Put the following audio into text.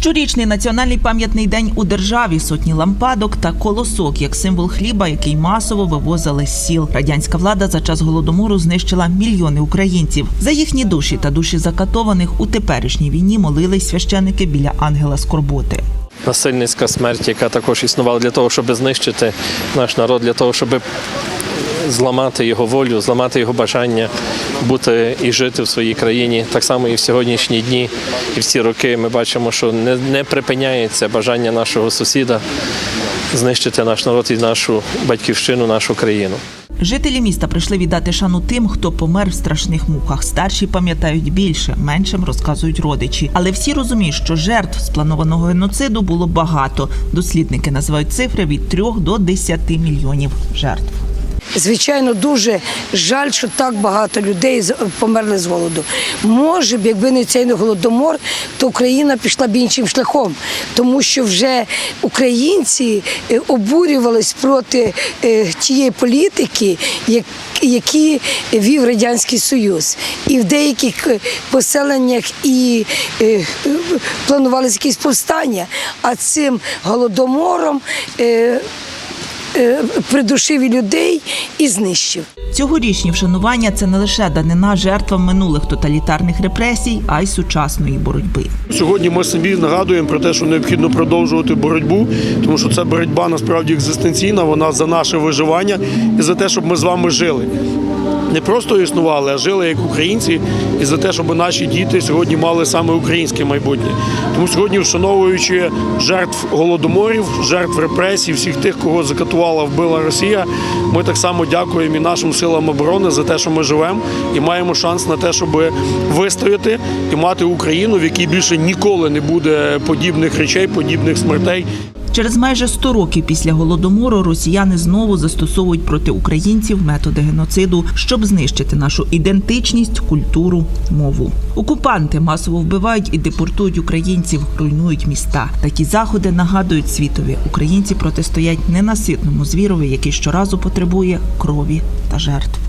Щорічний національний пам'ятний день у державі, сотні лампадок та колосок як символ хліба, який масово вивозили з сіл. Радянська влада за час голодомору знищила мільйони українців. За їхні душі та душі закатованих у теперішній війні молились священики біля ангела скорботи. насильницька смерть, яка також існувала для того, щоб знищити наш народ, для того, щоб зламати його волю, зламати його бажання бути і жити в своїй країні. Так само і в сьогоднішні дні, і в ці роки ми бачимо, що не, не припиняється бажання нашого сусіда знищити наш народ і нашу батьківщину, нашу країну. Жителі міста прийшли віддати шану тим, хто помер в страшних муках. Старші пам'ятають більше, меншим розказують родичі. Але всі розуміють, що жертв спланованого геноциду було багато. Дослідники називають цифри від 3 до 10 мільйонів жертв. Звичайно, дуже жаль, що так багато людей померли з голоду. Може б, якби не цей голодомор, то Україна пішла б іншим шляхом, тому що вже українці е, обурювались проти е, тієї політики, які вів радянський союз, і в деяких е, поселеннях і планувалися якісь повстання. А цим голодомором. Е, придушив людей і знищив. Цьогорічні вшанування це не лише данина жертвам минулих тоталітарних репресій, а й сучасної боротьби. Сьогодні ми собі нагадуємо про те, що необхідно продовжувати боротьбу, тому що ця боротьба насправді екзистенційна, вона за наше виживання і за те, щоб ми з вами жили. Не просто існували, а жили як українці, і за те, щоб наші діти сьогодні мали саме українське майбутнє. Тому сьогодні, вшановуючи жертв голодоморів, жертв репресій, всіх тих, кого закатувала, вбила Росія, ми так само дякуємо і нашим силам оборони за те, що ми живемо і маємо шанс на те, щоб вистояти і мати Україну, в якій більше ніколи не буде подібних речей, подібних смертей. Через майже 100 років після голодомору росіяни знову застосовують проти українців методи геноциду, щоб знищити нашу ідентичність, культуру, мову. Окупанти масово вбивають і депортують українців, руйнують міста. Такі заходи нагадують світові. Українці протистоять ненаситному звірові, який щоразу потребує крові та жертв.